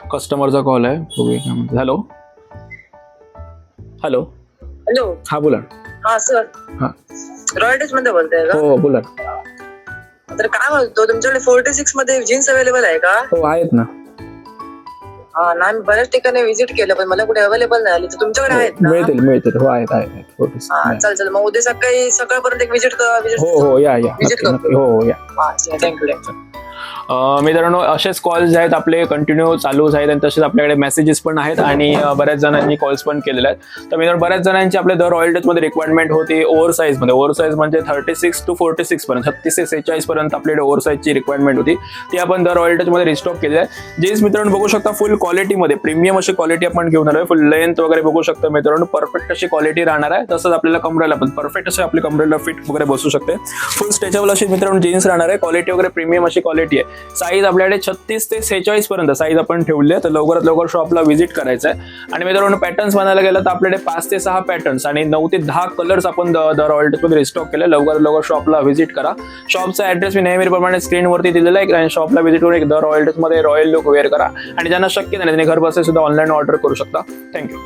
कस्टमरचा call आहे. बघूया काय म्हणतात. हॅलो हॅलो हॅलो हा बोला. हा सर हा. रॉयल्टीजमध्ये बोलताय का? हो हो बोला. तर काय म्हणतो तुमच्याकडे फोर्टी सिक्समध्ये जीन्स अवेलेबल आहे का? हो आहेत ना. हा ना मी बऱ्याच ठिकाणी व्हिजिट केलं पण मला कुठे अवेलेबल नाही आली. तर तुमच्याकडे आहेत ना? मिळतील मिळतील. हो आहेत आहेत आहेत. हो. हा चल चल. मग उद्या सकाळी सकाळपर्यंत एक व्हिजिट हो हो या या. नक्की, नक्की. हो हो या. थँक्यू थँक्यू मित्रांनो असेच कॉल्स आहेत आपले कंटिन्यू चालूच आहेत आणि तसेच आपल्याकडे मेसेजेस पण आहेत आणि बऱ्याच जणांनी कॉल्स पण केलेले आहेत. तर मित्रांनो बऱ्याच जणांची आपल्या दर ऑइलमध्ये रिक्वायरमेंट होती ओव्हर साईजमध्ये. ओव्हर साईज म्हणजे thirty six to forty six पर्यंत छत्तीस ते सेहेचाळीस पर्यंत आपल्याकडे ओव्हर साईजची रिक्वायरमेंट होती. ती आपण दर ऑइलमध्ये रिस्टॉक केली आहे. जीन्स मित्रांनो बघू शकता फुल क्वालिटीमध्ये प्रीमियम अशी क्वालिटी आपण घेऊन आलोय. फुल लेंथ वगैरे बघू शकता मित्रांनो परफेक्ट अशी क्वालिटी राहणार आहे. तसंच आपल्याला कमरेला पण परफेक्ट असे आपली कमरेला फिट वगैरे बसू शकते. फुल स्ट्रेचेबल अशी मित्रांनो जीन्स राहणार आहे. क्वालिटी वगैरे प्रीमियम अशी क्वालिटी आहे. साईज आपल्याकडे छत्तीस ते सेहेचाळीस पर्यंत साईज आपण ठेवली आहे. तर लवकरात लवकर शॉपला व्हिजिट करायचं आहे. आणि मित्रांनो पॅटर्न्स म्हणायला गेलं तर आपल्याकडे पाच ते सहा पॅटर्न्स आणि नऊ ते दहा कलर्स आपण दर ऑइलमध्ये रिस्टॉक केले लवकरात लवकर शॉपला व्हिजिट करा. शॉपचा ऍड्रेस मी नेहमीप्रमाणे स्क्रीनवरती दिलेला आहे आणि शॉपला व्हिजिट करून एक दर ऑइलमध्ये रॉयल लुक वेअर करा. आणि ज्यांना शक्य नाही त्यांनी घर बसले सुद्धा ऑनलाईन ऑर्डर करू शकता. थँक्यू